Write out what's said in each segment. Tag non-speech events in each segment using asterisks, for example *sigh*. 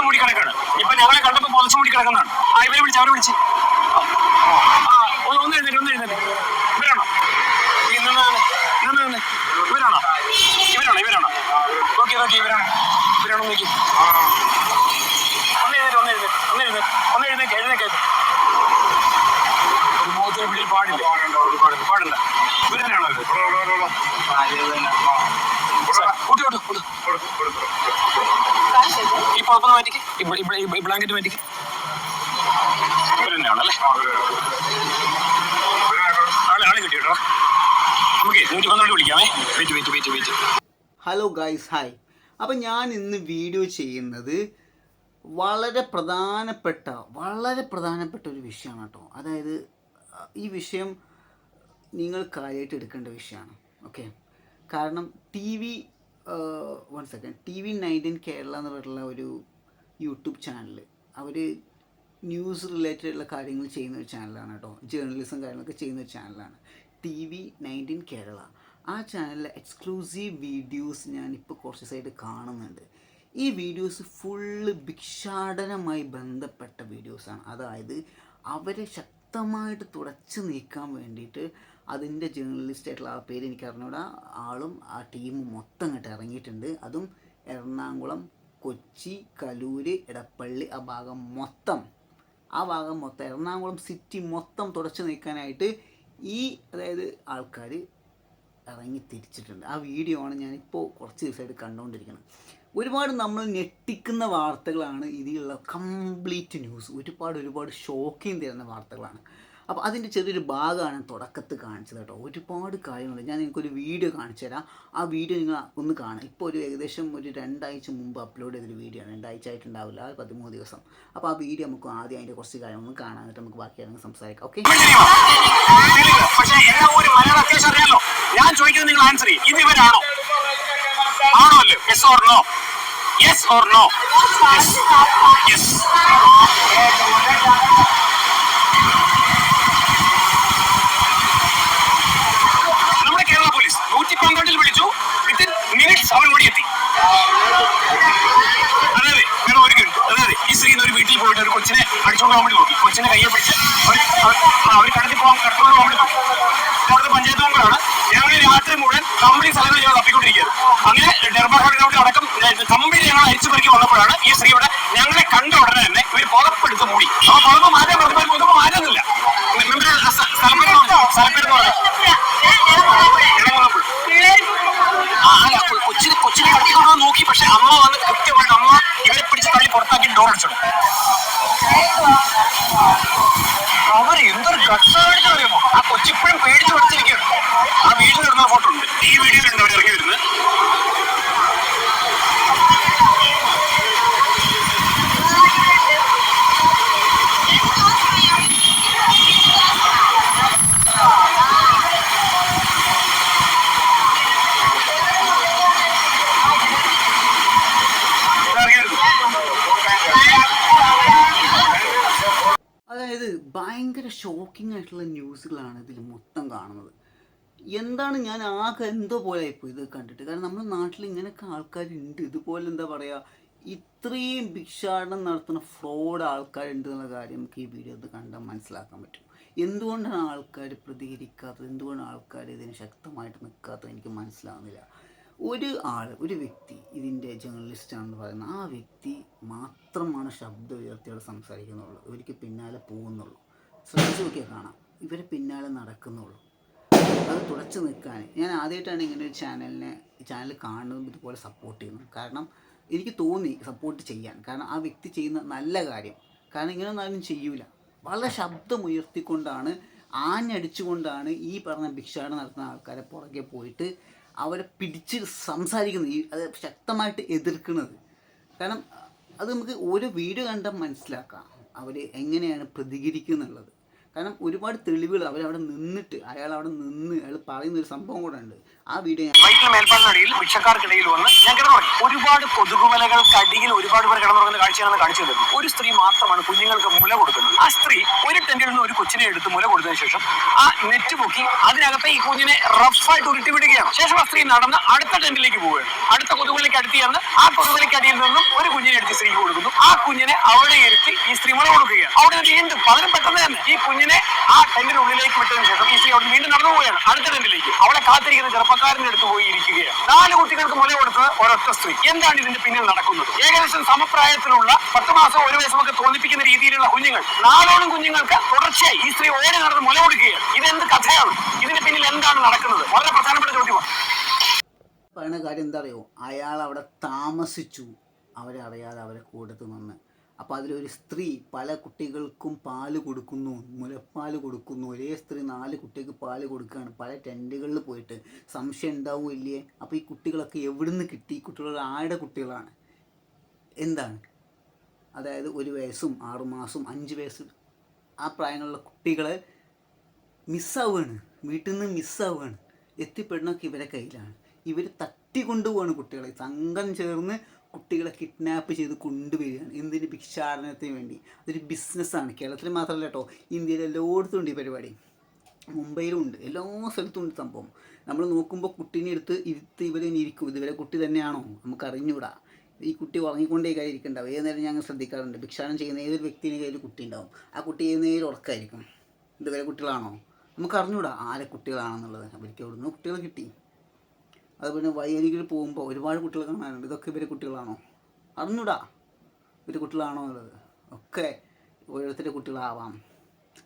പുതച്ചു മൂടി കിടക്കാണ്. ഇപ്പൊ ഞങ്ങളെ കണ്ടപ്പോ പുതച്ചു മൂടി കിടക്കുന്നതാണ്. ആ ഇവരെ വിളിച്ച് അവരെ വിളിച്ച്. ആ ഒന്ന് എഴുന്നേറ്റ് ഒന്ന് എഴുന്നേറ്റ്. ഇവരാണോ. ഇവരാണോ? ഇവരാണോ ഇവരാണോ? Okay okay ഇവരാണോ. ഇവരാണോ നോക്കി? ഒന്ന് എഴുന്നേറ്റ് ഒന്ന് എഴുന്നേറ്റ് ഒന്ന് എഴുന്നേറ്റ് ഒന്ന് എഴുന്നേറ്റ് എഴുന്നേറ്റ്. ഒരു മുഖത്തിന് പിടിയിൽ പാടില്ല. പാടില്ല പാടില്ല. ഇത്? കൊടുക്കും കൊടുക്കും കൂട്ടി ഈ ബ്ലാങ്കറ്റ് മാറ്റിക്ക്. നമുക്ക് wait wait wait wait. Hello guys hi അപ്പം ഞാൻ ഇന്ന് വീഡിയോ ചെയ്യുന്നത് വളരെ പ്രധാനപ്പെട്ട വളരെ പ്രധാനപ്പെട്ട ഒരു വിഷയമാണ് കേട്ടോ. അതായത് ഈ വിഷയം നിങ്ങൾ കാര്യമായിട്ട് എടുക്കേണ്ട വിഷയമാണ്. ഓക്കെ കാരണം T V one second T V nineteen Kerala എന്ന് പറഞ്ഞിട്ടുള്ള ഒരു യൂട്യൂബ് ചാനൽ അവർ ന്യൂസ് റിലേറ്റഡ് കാര്യങ്ങൾ ചെയ്യുന്ന ഒരു ചാനലാണ് കേട്ടോ. ജേർണലിസം കാര്യങ്ങളൊക്കെ ചെയ്യുന്ന ഒരു ചാനലാണ് ടി വി നയന്റീൻ കേരള ആ ചാനലിലെ എക്സ്ക്ലൂസീവ് വീഡിയോസ് ഞാൻ ഇപ്പോൾ കുറച്ച് സൈഡ് കാണുന്നുണ്ട്. ഈ വീഡിയോസ് ഫുള്ള് ഭിക്ഷാടനമായി ബന്ധപ്പെട്ട വീഡിയോസാണ് അതായത് അവരെ ശക്തമായിട്ട് തുടച്ചു നീക്കാൻ വേണ്ടിയിട്ട് അതിന്റെ ജേർണലിസ്റ്റ് ആയിട്ടുള്ള ആ പേര് എനിക്ക് അറിഞ്ഞൂടാ ആളും ആ ടീമും മൊത്തം ഇങ്ങോട്ട് ഇറങ്ങിയിട്ടുണ്ട്. അതും എറണാകുളം കൊച്ചി കലൂര് ഇടപ്പള്ളി ആ ഭാഗം മൊത്തം. ആ ഭാഗം മൊത്തം എറണാകുളം സിറ്റി മൊത്തം തുടച്ചു നീക്കാനായിട്ട് ഈ അതായത് ആൾക്കാർ ഇറങ്ങി തിരിച്ചിട്ടുണ്ട്. ആ വീഡിയോ ആണ് ഞാനിപ്പോൾ കുറച്ച് ദിവസമായിട്ട് കണ്ടുകൊണ്ടിരിക്കുന്നത് ഒരുപാട് നമ്മൾ ഞെട്ടിക്കുന്ന വാർത്തകളാണ് ഇതിലുള്ള കംപ്ലീറ്റ് ന്യൂസ്. ഒരുപാട് ഒരുപാട് ഷോക്കിങ് തരുന്ന വാർത്തകളാണ്. അപ്പോൾ അതിന്റെ ചെറിയൊരു ഭാഗമാണ് തുടക്കത്ത് കാണിച്ചത് കേട്ടോ. ഒരുപാട് കാര്യങ്ങളുണ്ട്. ഞാൻ നിങ്ങൾക്കൊരു വീഡിയോ കാണിച്ചു തരാം. ആ വീഡിയോ നിങ്ങൾ ഒന്ന് കാണാം ഇപ്പോൾ ഒരു ഏകദേശം ഒരു രണ്ടാഴ്ച മുമ്പ് അപ്ലോഡ് ചെയ്തൊരു വീഡിയോ ആണ്. രണ്ടാഴ്ച ആയിട്ടുണ്ടാവില്ല പതിമൂന്ന് ദിവസം. അപ്പോൾ ആ വീഡിയോ നമുക്ക് ആദ്യം അതിന്റെ കുറച്ച് കാര്യങ്ങളൊന്ന് കാണാൻ എന്നിട്ട് നമുക്ക് ബാക്കി കാര്യങ്ങൾ സംസാരിക്കാം. ഓക്കെ ഞാൻ ചോദിക്കുന്നത് നിങ്ങൾ ആൻസർ ചെയ്യും. ഇത് ആണോ അല്ലേ കേരള പോലീസ് നൂറ്റി പന്ത്രണ്ടിൽ വിളിച്ചു വിത്തിൻ മിനിറ്റ്സ് അവൻ ഓടിയെത്തി അതെ അതെ വേറെ ഒരു അതെ ഈ സ്ത്രീ ഒരു വീട്ടിൽ പോയിട്ട് ഒരു കൊച്ചിനെ അടിച്ചുകൊണ്ട് പോകാൻ വേണ്ടി നോക്കി. കൊച്ചിനെ കയ്യെ പിടിച്ച് അവർ- കടത്തി പോകാൻ കടത്തോട് പോകാൻ വേണ്ടി നോക്കി. പഞ്ചായത്ത് മെമ്പറാണ് ഞങ്ങൾ രാത്രി മുഴുവൻ കമ്പനി സ്ഥലങ്ങൾ ഞങ്ങൾ തപ്പിക്കൊണ്ടിരിക്കുന്നത് അങ്ങനെ ഡെർബാഹോളിനോട് അടക്കം കമ്പനി ഞങ്ങൾ അരിച്ചു പെറുക്കി വന്നപ്പോഴാണ് ഈ സ്ത്രീ ഇവിടെ ഞങ്ങളെ കണ്ട ഉടനെ തന്നെ ഇവർ പുതപ്പെടുത്ത് മൂടി. അപ്പൊ പുതപ്പ് മാറ്റാൻ പറഞ്ഞപ്പോൾ പുതപ്പ് മാറ്റുന്നില്ല മെമ്പർ സ്ഥലപ്പേര് സ്ഥലപ്പേര് ഇടങ്ങുന്നപ്പോൾ ആ അല്ല കൊ- കൊച്ചിനെ കൊച്ചിനെ കടത്തിക്കൊണ്ടു നോക്കി പക്ഷെ അമ്മ വന്ന് കൃത്യമായിട്ട് അമ്മ ഇവരെ പിടിച്ച് തള്ളി പുറത്താക്കി ഡോർ അടിച്ചത് അവർ എന്തൊരു കഷ്ടമായിട്ട് അറിയുമോ ആ കൊച്ചിപ്പോഴും പേടിച്ച് പഠിച്ചിരിക്കുകയാണ് ആ വീട്ടിൽ ഇടുന്ന ഫോട്ടോ ഉണ്ട്. ഈ വീഡിയോയിലുണ്ട് അവർ ഇറങ്ങി വരുന്നത് ഇറങ്ങി വരുന്നു അതായത് ഭയങ്കര ഷോക്കിംഗ് ആയിട്ടുള്ള ന്യൂസുകളാണ് ഇതിൽ മൊത്തം കാണുന്നത്. എന്താണ് ഞാൻ ആകെ എന്തോ പോലെ ആയിപ്പോയി ഇത് കണ്ടിട്ട്. കാരണം നമ്മുടെ നാട്ടിൽ ഇങ്ങനെയൊക്കെ ആൾക്കാരുണ്ട്. ഇതുപോലെ എന്താ പറയുക ഇത്രയും ഭിക്ഷാടനം നടത്തുന്ന ഫ്രോഡ് ആൾക്കാരുണ്ട് എന്നുള്ള കാര്യം നമുക്ക് ഈ വീഡിയോ കണ്ടാൽ മനസ്സിലാക്കാൻ പറ്റും. എന്തുകൊണ്ടാണ് ആൾക്കാർ പ്രതികരിക്കാത്തത്? എന്തുകൊണ്ടാണ് ആൾക്കാർ ഇതിന് ശക്തമായിട്ട് നിൽക്കാത്തത്? എനിക്ക് മനസ്സിലാവുന്നില്ല. ഒരു ആൾ ഒരു വ്യക്തി ഇതിന്റെ ജേർണലിസ്റ്റ് ആണെന്ന് പറയുന്ന ആ വ്യക്തി മാത്രമാണ് ശബ്ദം ഉയർത്തിയോടെ സംസാരിക്കുന്നുള്ളൂ. ഇവർക്ക് പിന്നാലെ പോകുന്നുള്ളൂ. ശ്രദ്ധിച്ചു നോക്കിയാൽ കാണാം. ഇവർ പിന്നാലെ നടക്കുന്നുള്ളൂ. അത് തുടച്ചു നിൽക്കാൻ. ഞാൻ ആദ്യമായിട്ടാണ് ഇങ്ങനെ ഒരു ചാനലിനെ ചാനൽ കാണുന്നതും ഇതുപോലെ സപ്പോർട്ട് ചെയ്യുന്നത്. കാരണം എനിക്ക് തോന്നി സപ്പോർട്ട് ചെയ്യാൻ. കാരണം ആ വ്യക്തി ചെയ്യുന്ന നല്ല കാര്യം. കാരണം ഇങ്ങനെയൊന്നും ആരും ചെയ്യൂല. വളരെ ശബ്ദം ഉയർത്തിക്കൊണ്ടാണ് ആഞ്ഞടിച്ചുകൊണ്ടാണ് ഈ പറഞ്ഞ ഭിക്ഷാടനം നടത്തുന്ന ആൾക്കാരെ പുറകെ പോയിട്ട് അവരെ പിടിച്ച് സംസാരിക്കുന്നത് ഈ അത് ശക്തമായിട്ട് എതിർക്കുന്നത്. കാരണം അത് നമുക്ക് ഓരോ വീഡിയോ കണ്ടാൽ മനസ്സിലാക്കാം അവർ എങ്ങനെയാണ് പ്രതികരിക്കുന്നുള്ളത്. കാരണം ഒരുപാട് തെളിവുകൾ അവരവിടെ നിന്നിട്ട് അയാൾ അവിടെ നിന്ന് അയാൾ പറയുന്ന ഒരു സംഭവം കൂടെ ഉണ്ട്. ആ വീഡിയോ ഞാൻ വൈറ്റിൽ മേൽപ്പാടിനടിയിൽ ഭിക്ഷക്കാർക്കിടയിൽ വന്ന് ഞാൻ കിടന്നുറങ്ങി. ഒരുപാട് കൊതുകുമലകൾക്കടിയിൽ ഒരുപാട് പേർ കിടന്നുറങ്ങുന്ന കാഴ്ചയാണ് കാണിച്ചു തരുന്നത് ഒരു സ്ത്രീ മാത്രമാണ് കുഞ്ഞുങ്ങൾക്ക് മുല കൊടുക്കുന്നത്. ആ സ്ത്രീ ഒരു ടെന്റിൽ നിന്ന് ഒരു കൊച്ചിനെ എടുത്ത് മുല കൊടുത്തതിന് ശേഷം ആ നെറ്റ് പൊക്കി അതിനകത്ത് ഈ കുഞ്ഞിനെ റഫായിട്ട് ഉരുട്ടി വിടുകയാണ് ശേഷം ആ സ്ത്രീ നടന്ന് അടുത്ത ടെന്റിലേക്ക് പോവുകയാണ്. അടുത്ത കൊതുകുമലയ്ക്ക് അടുത്ത് ആ കൊതുകുമലയ്ക്ക് അടിയിൽ നിന്നും ഒരു കുഞ്ഞിനെ എടുത്ത് സ്ത്രീക്ക് കൊടുക്കുന്നു. ആ കുഞ്ഞിനെ അവിടെ ഇരുത്തി ഈ സ്ത്രീ മുല കൊടുക്കുകയാണ്. അവിടെ വീണ്ടും വളരെ പെട്ടെന്ന് തന്നെ ഈ കുഞ്ഞിനെ ആ ടെന്റിനുള്ളിലേക്ക് വിട്ടതിന് ശേഷം ഈ സ്ത്രീ അവിടെ വീണ്ടും നടന്നു പോവുകയാണ്. അടുത്ത ടെന്റിലേക്ക്. അവളെ കാത്തിരിക്കുന്ന ചെറുപ്പക്കാരന്റെ അടുത്ത് പോയി ഇരിക്കുകയാണ്. നാല് കുട്ടികൾക്ക് മുല കൊടുത്തത് ഒരൊറ്റ സ്ത്രീ. എന്താണ് ഇതിന്റെ പിന്നിൽ നടക്കുന്നത്? ഏകദേശം സമപ്രായത്തിലുള്ള പത്ത് മാസം ഒരു വയസ്സൊക്കെ തോന്നിപ്പിക്കുന്ന രീതിയിലുള്ള കുഞ്ഞുങ്ങൾ നാലോളം കുഞ്ഞുങ്ങൾക്ക് തുടർച്ചയായി ഈ സ്ത്രീ ഓടി നടന്ന് മുല കൊടുക്കുകയാണ്. ഇതെന്ത് കഥയാണ്? ഇതിന്റെ പിന്നിൽ എന്താണ് നടക്കുന്നത്? വളരെ പ്രധാനപ്പെട്ട ചോദ്യമാണ്. പറയുന്ന കാര്യം എന്താ അറിയോ? അയാൾ അവിടെ താമസിച്ചു. അവരെ അറിയാതെ അവരെ കൂട്ടത്ത് നിന്ന് അപ്പോൾ അതിലൊരു സ്ത്രീ പല കുട്ടികൾക്കും പാൽ കൊടുക്കുന്നു മുലപ്പാൽ കൊടുക്കുന്നു. ഒരേ സ്ത്രീ നാല് കുട്ടികൾക്ക് പാൽ കൊടുക്കുകയാണ്. പല ടെന്റുകളിൽ പോയിട്ട് സംശയം ഉണ്ടാവും ഇല്ലേ അപ്പോൾ ഈ കുട്ടികളൊക്കെ എവിടുന്ന് കിട്ടി? കുട്ടികൾ ആരുടെ കുട്ടികളാണ്? എന്താണ്? അതായത് ഒരു വയസ്സും ആറുമാസം അഞ്ച് വയസ്സ് ആ പ്രായമുള്ള കുട്ടികളെ മിസ്സാവുകയാണ് വീട്ടിൽ നിന്ന് മിസ്സാവുകയാണ് എത്തിപ്പെടുന്നൊക്കെ ഇവരെ കയ്യിലാണ്. ഇവർ തട്ടിക്കൊണ്ടുപോവാണ് കുട്ടികളെ. സംഘം ചേർന്ന് കുട്ടികളെ കിഡ്നാപ്പ് ചെയ്ത് കൊണ്ടുവരികയാണ്. എന്തിന്? ഭിക്ഷാടനത്തിന് വേണ്ടി. അതൊരു ബിസിനസ്സാണ് കേരളത്തിൽ മാത്രമല്ല കേട്ടോ. ഇന്ത്യയിൽ എല്ലായിടത്തും ഉണ്ട് ഈ പരിപാടി. മുംബൈയിലും ഉണ്ട്. എല്ലാ സ്ഥലത്തും ഉണ്ട് സംഭവം. നമ്മൾ നോക്കുമ്പോൾ കുട്ടീനെ എടുത്ത് ഇരുത്ത് ഇവരെ ഇരിക്കും. ഇതുവരെ കുട്ടി തന്നെയാണോ? നമുക്ക് അറിഞ്ഞുകൂടാ ഈ കുട്ടി ഉറങ്ങിക്കൊണ്ടേ കാര്യം ഇരിക്കണ്ടാവും ഏത് നേരം ഞങ്ങൾ ശ്രദ്ധിക്കാറുണ്ട്. ഭിക്ഷാടനം ചെയ്യുന്ന ഏതൊരു വ്യക്തിയുടെ കയ്യിൽ കുട്ടി ഉണ്ടാവും. ആ കുട്ടി ഏത് നേരം ഉറക്കായിരിക്കും? ഇതുവരെ കുട്ടികളാണോ? നമുക്ക് അറിഞ്ഞൂടാ ആരെ കുട്ടികളാണെന്നുള്ളത്. അവർക്ക് എവിടുന്ന് കുട്ടികൾ കിട്ടി. അതുപോലെ വഴിയരികിൽ പോകുമ്പോൾ ഒരുപാട് കുട്ടികൾ കാണാനുണ്ട്. ഇതൊക്കെ ഇവരെ കുട്ടികളാണോ? അറിഞ്ഞൂടാ. ഇവർ കുട്ടികളാണോ എന്നുള്ളത്. ഒക്കെ ഓരോരുത്തരുടെ കുട്ടികളാവാം.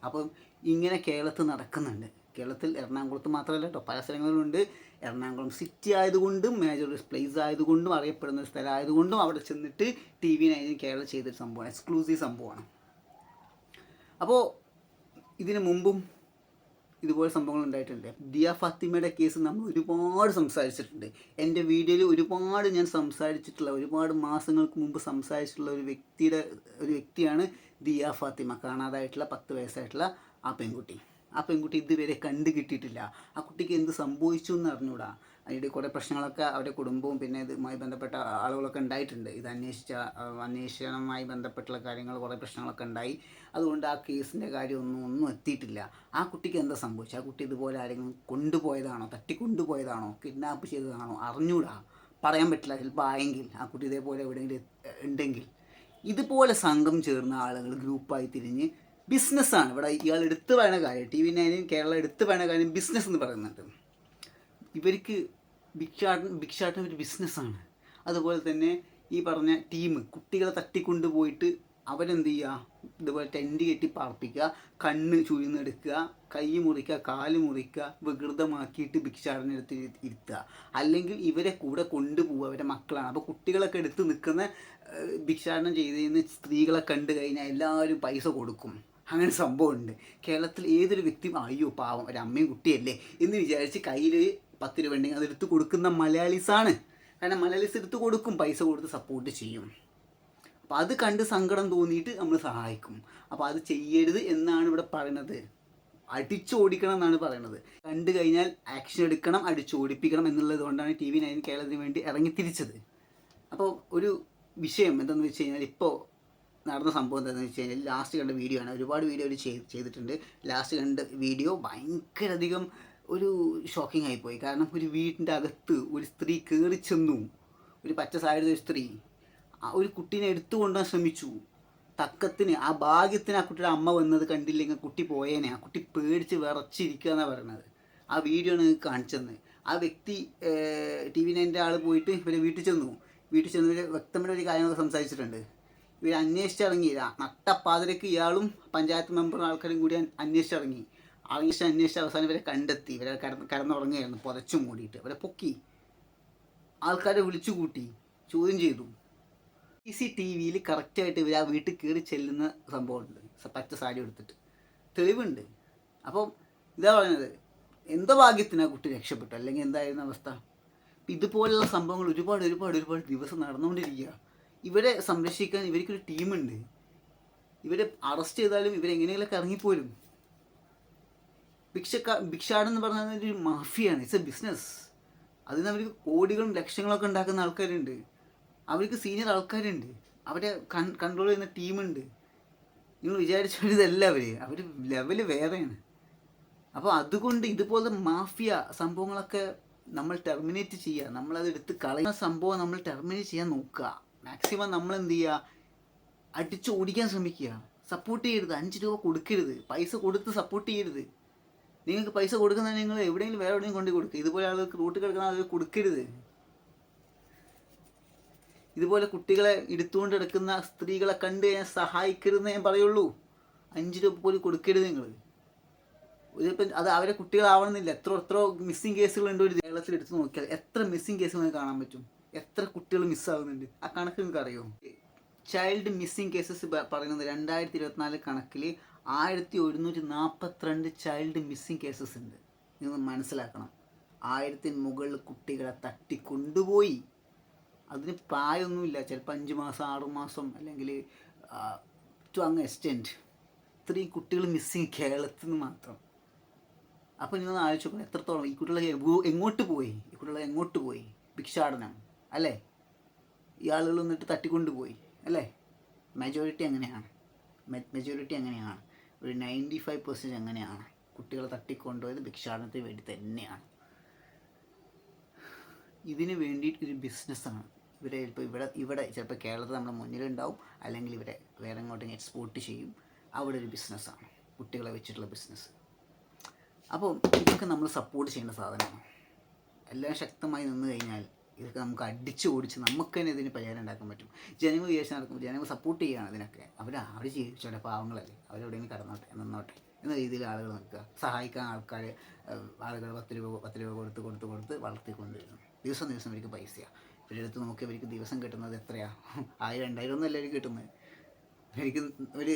അപ്പം ഇങ്ങനെ കേരളത്തിൽ നടക്കുന്നുണ്ട്. കേരളത്തിൽ എറണാകുളത്ത് മാത്രമല്ല കേട്ടോ പല സ്ഥലങ്ങളിലുണ്ട്. എറണാകുളം സിറ്റി ആയതുകൊണ്ടും മേജർ പ്ലേസ് ആയതുകൊണ്ടും അറിയപ്പെടുന്ന ഒരു സ്ഥലമായതുകൊണ്ടും അവിടെ ചെന്നിട്ട് ടി വി നയൻ കേരളം ചെയ്തൊരു സംഭവമാണ്. എക്സ്ക്ലൂസീവ് സംഭവമാണ്. അപ്പോൾ ഇതിനു മുമ്പും ഇതുപോലെ സംഭവങ്ങൾ ഉണ്ടായിട്ടുണ്ട്. ദിയ ഫാത്തിമയുടെ കേസ് നമ്മൾ ഒരുപാട് സംസാരിച്ചിട്ടുണ്ട്. എന്റെ വീഡിയോയിൽ ഒരുപാട് ഞാൻ സംസാരിച്ചിട്ടുള്ള ഒരുപാട് മാസങ്ങൾക്ക് മുമ്പ് സംസാരിച്ചിട്ടുള്ള ഒരു വ്യക്തിയുടെ ഒരു വ്യക്തിയാണ് ദിയ ഫാത്തിമ. കാണാതായിട്ടുള്ള പത്ത് വയസ്സായിട്ടുള്ള ആ പെൺകുട്ടി. ആ പെൺകുട്ടി ഇതുവരെ കണ്ടു കിട്ടിയിട്ടില്ല ആ കുട്ടിക്ക് എന്ത് സംഭവിച്ചു എന്ന് അറിഞ്ഞൂടാ അതിന്റെ കുറേ പ്രശ്നങ്ങളൊക്കെ അവരുടെ കുടുംബവും പിന്നെ ഇതുമായി ബന്ധപ്പെട്ട ആളുകളൊക്കെ ഉണ്ടായിട്ടുണ്ട്. ഇത് അന്വേഷിച്ച അന്വേഷണവുമായി ബന്ധപ്പെട്ടുള്ള കാര്യങ്ങൾ കുറേ പ്രശ്നങ്ങളൊക്കെ ഉണ്ടായി. അതുകൊണ്ട് ആ കേസിന്റെ കാര്യം ഒന്നും ഒന്നും എത്തിയിട്ടില്ല. ആ കുട്ടിക്ക് എന്താ സംഭവിച്ചത്? ആ കുട്ടി ഇതുപോലെ ആരെങ്കിലും കൊണ്ടുപോയതാണോ? തട്ടിക്കൊണ്ടുപോയതാണോ? കിഡ്നാപ്പ് ചെയ്തതാണോ? അറിഞ്ഞൂടാ. പറയാൻ പറ്റില്ല. ചിലപ്പോൾ ആയെങ്കിൽ ആ കുട്ടി ഇതേപോലെ എവിടെയെങ്കിലും ഉണ്ടെങ്കിൽ. ഇതുപോലെ സംഘം ചേർന്ന ആളുകൾ ഗ്രൂപ്പായി തിരിഞ്ഞ് ബിസിനസ്സാണ്. ഇവിടെ ഇയാൾ എടുത്തു പറയുന്ന കാര്യം ടി വി നയനും കേരളം എടുത്തു പറയുന്ന കാര്യം ബിസിനസ് എന്ന് പറയുന്നുണ്ട് ഇവർക്ക് ഭിക്ഷാടൻ ഭിക്ഷാടനം ഒരു ബിസിനസ്സാണ്. അതുപോലെ തന്നെ ഈ പറഞ്ഞ ടീം കുട്ടികളെ തട്ടിക്കൊണ്ട് പോയിട്ട് അവരെന്ത് ചെയ്യുക ഇതുപോലെ ടെന്റ് കെട്ടി പാർപ്പിക്കുക കണ്ണ് ചുഴിന്നെടുക്കുക കൈ മുറിക്കുക കാൽ മുറിക്കുക വികൃതമാക്കിയിട്ട് ഭിക്ഷാടനം എടുത്ത് ഇരു- ഇരുത്തുക. അല്ലെങ്കിൽ ഇവരെ കൂടെ കൊണ്ടുപോവുക അവരുടെ മക്കളാണ്. അപ്പോൾ കുട്ടികളൊക്കെ എടുത്ത് നിൽക്കുന്ന ഭിക്ഷാടനം ഭിക്ഷാടനം ചെയ്തതിന് സ്ത്രീകളെ കണ്ടു കഴിഞ്ഞാൽ എല്ലാവരും പൈസ കൊടുക്കും. അങ്ങനെ സംഭവമുണ്ട്. കേരളത്തിൽ ഏതൊരു വ്യക്തിയും അയ്യോ പാവം ഒരു അമ്മയും കുട്ടിയല്ലേ എന്ന് വിചാരിച്ച് കയ്യിൽ പത്ത് രൂപ ഉണ്ടെങ്കിൽ അതെടുത്ത് കൊടുക്കുന്ന മലയാളീസാണ്. കാരണം മലയാളീസ് എടുത്ത് കൊടുക്കും പൈസ കൊടുത്ത് സപ്പോർട്ട് ചെയ്യും. അപ്പോൾ അത് കണ്ട് സങ്കടം തോന്നിയിട്ട് നമ്മൾ സഹായിക്കും. അപ്പോൾ അത് ചെയ്യരുത് എന്നാണ് ഇവിടെ പറയുന്നത് അടിച്ചോടിക്കണം എന്നാണ് പറയുന്നത് കണ്ടു കഴിഞ്ഞാൽ ആക്ഷൻ എടുക്കണം അടിച്ചോടിപ്പിക്കണം എന്നുള്ളത് കൊണ്ടാണ് ടി വി നയൻ കേരളത്തിന് വേണ്ടി ഇറങ്ങി തിരിച്ചത്. അപ്പോൾ ഒരു വിഷയം എന്താണെന്ന് വെച്ച് കഴിഞ്ഞാൽ ഇപ്പോൾ നടന്ന സംഭവം എന്താണെന്ന് വെച്ച് കഴിഞ്ഞാൽ ലാസ്റ്റ് കണ്ട വീഡിയോ ആണ്. ഒരുപാട് വീഡിയോ അവർ ചെയ്ത് ചെയ്തിട്ടുണ്ട്. ലാസ്റ്റ് കണ്ട വീഡിയോ ഭയങ്കരധികം ഒരു ഷോക്കിംഗ് ആയിപ്പോയി കാരണം ഒരു വീടിന്റെ അകത്ത് ഒരു സ്ത്രീ കയറി ചെന്നു. ഒരു പച്ച ഒരു സ്ത്രീ. ഒരു കുട്ടീനെ എടുത്തു കൊണ്ടുപോകാൻ ശ്രമിച്ചു. തക്കത്തിന് ആ ഭാഗ്യത്തിന് ആ കുട്ടിയുടെ അമ്മ വന്നത് കണ്ടില്ലെങ്കിൽ കുട്ടി പോയേനെ. ആ കുട്ടി പേടിച്ച് വിറച്ചിരിക്കുക എന്നാണ് പറയുന്നത് ആ വീഡിയോ ആണ് കാണിച്ചെന്ന്. ആ വ്യക്തി ടി വി നൈന്റെ ആൾ പോയിട്ട് ഇവരെ വീട്ടിൽ ചെന്നു. വീട്ടിൽ ചെന്ന് ഇവർ വ്യക്തമായ ഒരു കാര്യങ്ങളൊക്കെ സംസാരിച്ചിട്ടുണ്ട്. ഇവർ അന്വേഷിച്ചിറങ്ങിയില്ല നട്ടപ്പാതിരക്ക് ഇയാളും പഞ്ചായത്ത് മെമ്പറും ആൾക്കാരും കൂടി അന്വേഷിച്ചിറങ്ങി. അന്വേഷിച്ച് അന്വേഷിച്ച് അവസാനം ഇവരെ കണ്ടെത്തി. ഇവരെ കിടന്ന് കിടന്നുറങ്ങുകയായിരുന്നു. പുതച്ചു മൂടിയിട്ട്. ഇവരെ പൊക്കി. ആൾക്കാരെ വിളിച്ചു കൂട്ടി. ചോദ്യം ചെയ്തു. സി സി ടി വിയിൽ കറക്റ്റായിട്ട് ഇവർ ആ വീട്ടിൽ കയറി ചെല്ലുന്ന സംഭവമുണ്ട്. പച്ച സാരി എടുത്തിട്ട് തെളിവുണ്ട്. അപ്പം ഇതാ പറയുന്നത് എന്തോ ഭാഗ്യത്തിന് ആ കുട്ടി രക്ഷപ്പെട്ടു. അല്ലെങ്കിൽ എന്തായിരുന്ന അവസ്ഥ? ഇതുപോലുള്ള സംഭവങ്ങൾ ഒരുപാട് ഒരുപാട് ഒരുപാട് ദിവസം നടന്നുകൊണ്ടിരിക്കുക. ഇവരെ സംരക്ഷിക്കാൻ ഇവർക്കൊരു ടീമുണ്ട്. ഇവരെ അറസ്റ്റ് ചെയ്താലും ഇവരെങ്ങനെയെങ്കിലൊക്കെ ഇറങ്ങിപ്പോരും. ഭിക്ഷക്ക ഭിക്ഷാടം എന്ന് പറഞ്ഞാൽ ഒരു മാഫിയാണ്. ഇറ്റ്സ് എ ബിസിനസ് അതിന് അവർക്ക് കോടികളും ലക്ഷങ്ങളൊക്കെ ഉണ്ടാക്കുന്ന ആൾക്കാരുണ്ട്. അവർക്ക് സീനിയർ ആൾക്കാരുണ്ട്. അവരെ കൺ കൺട്രോൾ ചെയ്യുന്ന ടീമുണ്ട് നിങ്ങൾ വിചാരിച്ചതല്ല അവർ അവർ ലെവൽ വേറെയാണ്. അപ്പോൾ അതുകൊണ്ട് ഇതുപോലെ മാഫിയ സംഭവങ്ങളൊക്കെ നമ്മൾ ടെർമിനേറ്റ് ചെയ്യുക. നമ്മളത് എടുത്ത് കളയുന്ന സംഭവം നമ്മൾ ടെർമിനേറ്റ് ചെയ്യാൻ നോക്കുക. മാക്സിമം നമ്മൾ എന്ത് ചെയ്യുക അടിച്ചു ഓടിക്കാൻ ശ്രമിക്കുക. സപ്പോർട്ട് ചെയ്യരുത്. അഞ്ച് രൂപ കൊടുക്കരുത്. പൈസ കൊടുത്ത് സപ്പോർട്ട് ചെയ്യരുത്. നിങ്ങൾക്ക് പൈസ കൊടുക്കുന്ന നിങ്ങൾ എവിടെയെങ്കിലും വേറെ എവിടെയും കൊണ്ട് കൊടുക്കുക ഇതുപോലെ ആളുകൾക്ക് റൂട്ട് കിടക്കുന്ന ആളുകൾ കൊടുക്കരുത്. ഇതുപോലെ കുട്ടികളെ എടുത്തുകൊണ്ട് കിടക്കുന്ന സ്ത്രീകളെ കണ്ട് ഞാൻ സഹായിക്കരുതെന്ന് ഞാൻ പറയുള്ളൂ. അഞ്ച് രൂപ പോലും കൊടുക്കരുത് നിങ്ങൾ. ഇതിപ്പം അത് അവരെ കുട്ടികളാവണമെന്നില്ല. എത്ര എത്ര മിസ്സിങ് കേസുകളുണ്ട് ഒരു കേരളത്തിൽ എടുത്ത് നോക്കിയാൽ. എത്ര മിസ്സിങ് കേസുകൾ കാണാൻ പറ്റും? എത്ര കുട്ടികൾ മിസ്സാകുന്നുണ്ട് ആ കണക്ക് നിങ്ങൾക്ക് അറിയോ ചൈൽഡ് മിസ്സിങ് കേസസ് പറയുന്നത് രണ്ടായിരത്തി ഇരുപത്തിനാല് കണക്കിൽ ആയിരത്തി ഒരുന്നൂറ്റി നാൽപ്പത്തിരണ്ട് ചൈൽഡ് മിസ്സിങ് കേസസ് ഉണ്ട്. നിങ്ങൾ മനസ്സിലാക്കണം. ആയിരത്തിന് മുകളിൽ കുട്ടികളെ തട്ടിക്കൊണ്ടുപോയി. അതിന് പ്രായമൊന്നുമില്ല. ചിലപ്പോൾ അഞ്ച് മാസം ആറ് മാസം അല്ലെങ്കിൽ ടു അങ്ങ് എക്സ്റ്റെൻഡ് ഇത്രയും കുട്ടികൾ മിസ്സിങ് കേരളത്തിൽ നിന്ന് മാത്രം. അപ്പോൾ നിങ്ങൾ ആലോചിച്ച് എത്രത്തോളം ഈ കുട്ടികളെ എങ്ങോട്ട് പോയി? ഈ കുട്ടികളെ എങ്ങോട്ട് പോയി? ഭിക്ഷാടനം അല്ലേ? ഈ ആളുകൾ വന്നിട്ട് തട്ടിക്കൊണ്ടുപോയി അല്ലേ? മെജോറിറ്റി അങ്ങനെയാണ്. മെജോറിറ്റി അങ്ങനെയാണ്. ഒരു നയന്റി ഫൈവ് പെർസെന്റ് അങ്ങനെയാണ്. കുട്ടികളെ തട്ടിക്കൊണ്ടുപോയത് ഭിക്ഷാടനത്തിന് വേണ്ടി തന്നെയാണ്. ഇതിന് വേണ്ടിയിട്ട് ഒരു ബിസിനസ്സാണ് ഇവരെ ചിലപ്പോൾ ഇവിടെ ഇവിടെ ചിലപ്പോൾ കേരളത്തിൽ നമ്മുടെ മുന്നിലുണ്ടാവും. അല്ലെങ്കിൽ ഇവരെ വേറെ എങ്ങോട്ടെങ്കിലും എക്സ്പോർട്ട് ചെയ്യും. അവിടെ ഒരു ബിസിനസ്സാണ് കുട്ടികളെ വെച്ചിട്ടുള്ള ബിസിനസ് അപ്പോൾ ഇതൊക്കെ നമ്മൾ സപ്പോർട്ട് ചെയ്യേണ്ട സാധനമാണ്. എല്ലാം ശക്തമായി നിന്ന് കഴിഞ്ഞാൽ ഇതൊക്കെ നമുക്ക് അടിച്ചു ഓടിച്ച് നമുക്ക് തന്നെ ഇതിന് പരിഹാരം ഉണ്ടാക്കാൻ പറ്റും. ജനങ്ങൾ വിചാരിച്ച് നടക്കുമ്പോൾ ജനങ്ങൾ സപ്പോർട്ട് ചെയ്യുകയാണ് അതിനൊക്കെ അവർ അവർ ജീവിച്ചോട്ടെ പാവങ്ങളല്ലേ? അവരെവിടെയെങ്കിലും കടന്നോട്ടെ നിന്നോട്ടെ. എന്ന രീതിയിൽ ആളുകൾ നിൽക്കുക. സഹായിക്കാൻ ആൾക്കാർ ആളുകൾ പത്ത് രൂപ പത്ത് രൂപ കൊടുത്ത് കൊടുത്ത് കൊടുത്ത് വളർത്തിക്കൊണ്ടിരുന്നു. ദിവസം ദിവസം അവർക്ക് പൈസയാണ് ഇവരുടെ അടുത്ത് നോക്കി അവർക്ക് ദിവസം കിട്ടുന്നത് എത്രയാണ് ആയിരം രണ്ടായിരം ഒന്നും അല്ല കിട്ടുന്നത്? എനിക്ക് ഒരു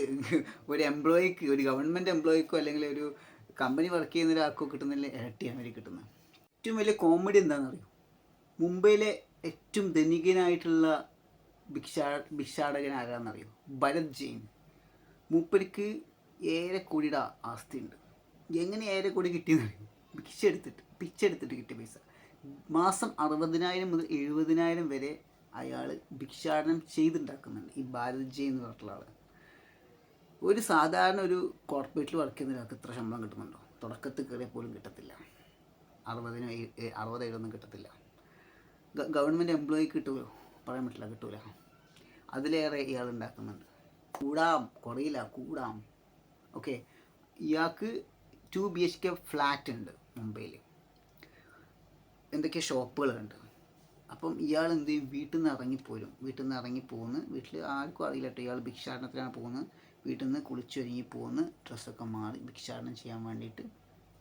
ഒരു എംപ്ലോയിക്ക് ഒരു ഗവൺമെന്റ് എംപ്ലോയിക്കോ അല്ലെങ്കിൽ ഒരു കമ്പനി വർക്ക് ചെയ്യുന്ന ഒരാൾക്കോ കിട്ടുന്നില്ല ഇരട്ടിയാണ് അവർ കിട്ടുന്നത്. ഏറ്റവും വലിയ കോമഡി എന്താണെന്ന് അറിയോ മുംബൈയിലെ ഏറ്റവും ധനികനായിട്ടുള്ള ഭിക്ഷാ ഭിക്ഷാടകൻ ആരാന്നറിയോ ഭരത് ജെയിൻ. മൂപ്പർക്ക് ഏഴര കോടിയുടെ ആസ്തിയുണ്ട്. എങ്ങനെ ഏഴര കോടി കിട്ടിയെന്നറിയോ? ഭിക്ഷ എടുത്തിട്ട് ഭിക്ഷ എടുത്തിട്ട് കിട്ടിയ പൈസ. മാസം അറുപതിനായിരം മുതൽ എഴുപതിനായിരം വരെ അയാൾ ഭിക്ഷാടനം ചെയ്തുണ്ടാക്കുന്നുണ്ട് ഈ ഭാരത് ജെയിൻ എന്ന് പറഞ്ഞിട്ടുള്ള ആൾ ഒരു സാധാരണ ഒരു കോർപ്പറേറ്റിൽ വർക്ക് ചെയ്യുന്ന ഒരാൾക്ക് ഇത്ര ശമ്പളം കിട്ടുന്നുണ്ടോ? തുടക്കത്തിൽ കയറിയാൽ പോലും കിട്ടത്തില്ല. അറുപതിനും അറുപത് ഏഴൊന്നും കിട്ടത്തില്ല. ഗവൺമെന്റ് എംപ്ലോയി കിട്ടുമോ പറയാൻ പറ്റില്ല കിട്ടൂല. അതിലേറെ ഇയാൾ ഉണ്ടാക്കുന്നുണ്ട്. കൂടാം കുറയില്ല കൂടാം. ഓക്കെ ഇയാൾക്ക് two B H K flat ഉണ്ട് മുംബൈയിൽ. എന്തൊക്കെ ഷോപ്പുകളുണ്ട്. അപ്പം ഇയാൾ എന്ത് ചെയ്യും? വീട്ടിൽ നിന്ന് ഇറങ്ങിപ്പോരും. വീട്ടിൽ നിന്ന് ഇറങ്ങിപ്പോന്ന് വീട്ടിൽ ആർക്കും അറിയില്ല കേട്ടോ ഇയാൾ ഭിക്ഷാടനത്തിനാണ് പോകുന്നത്. വീട്ടിൽ നിന്ന് കുളിച്ചൊരുങ്ങി പോകുന്ന ഡ്രസ്സൊക്കെ മാറി ഭിക്ഷാടനം ചെയ്യാൻ വേണ്ടിയിട്ട്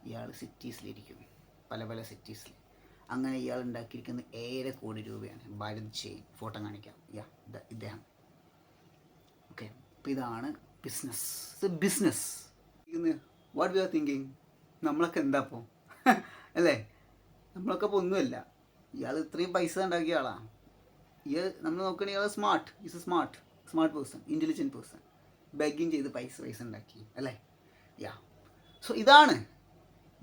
ഇയാൾ സിറ്റീസിലിരിക്കും പല പല സിറ്റീസിൽ അങ്ങനെ ഇയാൾ ഉണ്ടാക്കിയിരിക്കുന്നത് ഏഴര കോടി രൂപയാണ്. ഭാരത് ചെയിൻ ഫോട്ടോ കാണിക്കാം. യാ ഇദ്ദേഹം. ഓക്കെ അപ്പോൾ ഇതാണ് business business what we are thinking നമ്മളൊക്കെ എന്താ ഇപ്പോൾ *laughs* അല്ലേ? നമ്മളൊക്കെ ഇപ്പോൾ ഒന്നുമല്ല. ഇയാൾ ഇത്രയും പൈസ ഉണ്ടാക്കിയ ആളാണ് ഇയാൾ നമ്മൾ നോക്കുകയാണെങ്കിൽ ഇയാൾ smart is a smart smart person intelligent person begging ചെയ്ത് പൈസ പൈസ ഉണ്ടാക്കി. അല്ലേ? യാ സോ ഇതാണ്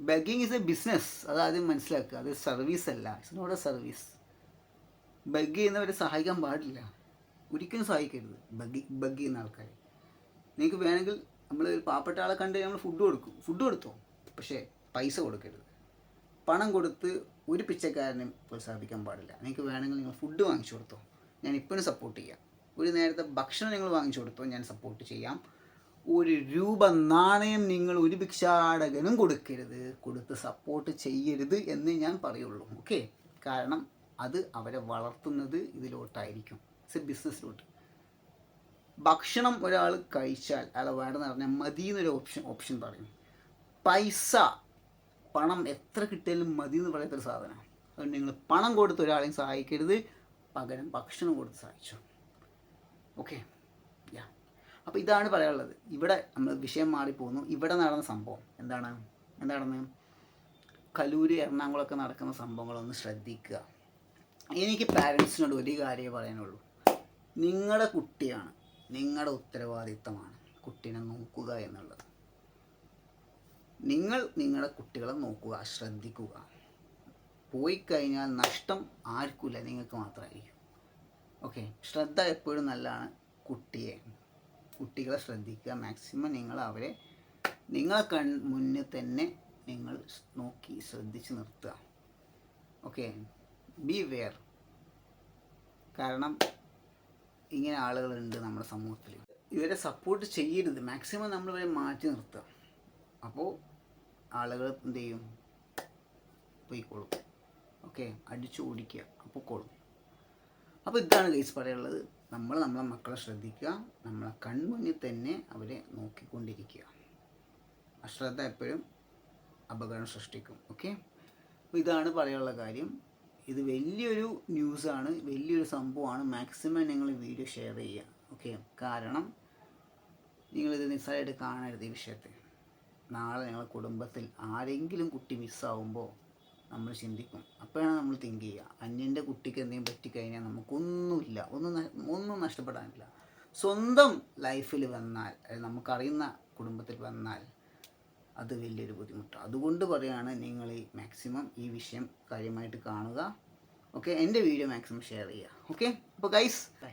ബെഗിങ് ഇസ് എ ബിസിനസ് അത് ആദ്യം മനസ്സിലാക്കുക. അത് സർവീസ് അല്ല. It's not a service beg ചെയ്യുന്നവരെ സഹായിക്കാൻ പാടില്ല. ഒരിക്കലും സഹായിക്കരുത്. ബഗ് ബഗ് ചെയ്യുന്ന ആൾക്കാരെ. നിങ്ങൾക്ക് വേണമെങ്കിൽ നമ്മൾ ഒരു പാവപ്പെട്ട ആളെ കണ്ട് നമ്മൾ ഫുഡ് കൊടുക്കും. ഫുഡ് കൊടുത്തോ? പക്ഷേ പൈസ കൊടുക്കരുത്. പണം കൊടുത്ത് ഒരു പിച്ചക്കാരനും പ്രോത്സാഹിപ്പിക്കാൻ പാടില്ല. നിങ്ങൾക്ക് വേണമെങ്കിൽ നിങ്ങൾ ഫുഡ് വാങ്ങിച്ചു കൊടുത്തോ. ഞാൻ ഇപ്പോഴും സപ്പോർട്ട് ചെയ്യാം. ഒരു നേരത്തെ ഭക്ഷണം നിങ്ങൾ വാങ്ങിച്ചു കൊടുത്തോ ഞാൻ സപ്പോർട്ട് ചെയ്യാം. ഒരു രൂപ നാണയം നിങ്ങൾ ഒരു ഭിക്ഷാടകനും കൊടുക്കരുത്. കൊടുത്ത് സപ്പോർട്ട് ചെയ്യരുത് എന്ന് ഞാൻ പറയുള്ളൂ. ഓക്കെ കാരണം അത് അവരെ വളർത്തുന്നത് ഇതിലോട്ടായിരിക്കും. ഇറ്റ്സ് എ ബിസിനസ്സിലോട്ട് ഭക്ഷണം ഒരാൾ കഴിച്ചാൽ അയാൾ വേണമെന്ന് പറഞ്ഞാൽ മതി എന്നൊരു ഓപ്ഷൻ ഓപ്ഷൻ പറയും. പൈസ പണം എത്ര കിട്ടിയാലും മതി എന്ന് പറയാത്തൊരു സാധനമാണ് അതുകൊണ്ട് നിങ്ങൾ പണം കൊടുത്ത് ഒരാളെയും സഹായിക്കരുത്. പകരം ഭക്ഷണം കൊടുത്ത് സഹായിച്ചു. ഓക്കെ അപ്പോൾ ഇതാണ് പറയാനുള്ളത്. ഇവിടെ നമ്മൾ വിഷയം മാറിപ്പോകുന്നു. ഇവിടെ നടന്ന സംഭവം എന്താണ്? എന്താണെന്ന്? കലൂര് എറണാകുളമൊക്കെ നടക്കുന്ന സംഭവങ്ങളൊന്ന് ശ്രദ്ധിക്കുക. എനിക്ക് പാരൻസിനോട് ഒരു കാര്യമേ പറയാനുള്ളൂ. നിങ്ങളുടെ കുട്ടിയാണ് നിങ്ങളുടെ ഉത്തരവാദിത്തമാണ് കുട്ടീനെ നോക്കുക എന്നുള്ളത്. നിങ്ങൾ നിങ്ങളുടെ കുട്ടികളെ നോക്കുക ശ്രദ്ധിക്കുക. പോയി കഴിഞ്ഞാൽ നഷ്ടം ആർക്കുമില്ല നിങ്ങൾക്ക് മാത്രമായിരിക്കും. ഓക്കെ ശ്രദ്ധ എപ്പോഴും നല്ലതാണ് കുട്ടിയെ. കുട്ടികളെ ശ്രദ്ധിക്കുക. മാക്സിമം നിങ്ങൾ അവരെ നിങ്ങളെ കൺ മുന്നിൽ തന്നെ നിങ്ങൾ നോക്കി ശ്രദ്ധിച്ച് നിർത്തുക. ഓക്കെ ബി വെയർ കാരണം ഇങ്ങനെ ആളുകളുണ്ട് നമ്മുടെ സമൂഹത്തിൽ. ഇവരെ സപ്പോർട്ട് ചെയ്യരുത്. മാക്സിമം നമ്മൾ ഇവരെ മാറ്റി നിർത്തുക. അപ്പോൾ ആളുകൾ എന്ത് ചെയ്യും? പോയിക്കോളും. ഓക്കെ അടിച്ചു ഓടിക്കുക. അപ്പോൾ കൊള്ളും. അപ്പോൾ ഇതാണ് ഗൈസ് പറയാനുള്ളത്. നമ്മൾ നമ്മളെ മക്കളെ ശ്രദ്ധിക്കുക നമ്മളെ കൺമുന്നിൽ തന്നെ അവരെ നോക്കിക്കൊണ്ടിരിക്കുക. അശ്രദ്ധ എപ്പോഴും അപകടം സൃഷ്ടിക്കും ഓക്കെ അപ്പോൾ ഇതാണ് പറയാനുള്ള കാര്യം. ഇത് വലിയൊരു ന്യൂസാണ് വലിയൊരു സംഭവമാണ്. മാക്സിമം നിങ്ങൾ വീഡിയോ ഷെയർ ചെയ്യുക ഓക്കെ കാരണം നിങ്ങളിത് നിസ്സാരമായിട്ട് കാണരുത് ഈ വിഷയത്തെ നാളെ നിങ്ങളുടെ കുടുംബത്തിൽ ആരെങ്കിലും കുട്ടി മിസ്സാവുമ്പോൾ നമ്മൾ ചിന്തിക്കും. അപ്പോഴാണ് നമ്മൾ തിങ്ക് ചെയ്യുക. അന്യന്റെ കുട്ടിക്ക് എന്തെങ്കിലും പറ്റിക്കഴിഞ്ഞാൽ നമുക്കൊന്നുമില്ല. ഒന്നും ഒന്നും നഷ്ടപ്പെടാനില്ല. സ്വന്തം ലൈഫിൽ വന്നാൽ നമുക്കറിയുന്ന കുടുംബത്തിൽ വന്നാൽ അത് വലിയൊരു ബുദ്ധിമുട്ടാണ്. അതുകൊണ്ട് പറയുകയാണ് നിങ്ങൾ ഈ മാക്സിമം ഈ വിഷയം കാര്യമായിട്ട് കാണുക. ഓക്കെ എന്റെ വീഡിയോ മാക്സിമം ഷെയർ ചെയ്യുക. ഓക്കെ അപ്പോൾ ഗൈസ് ബൈ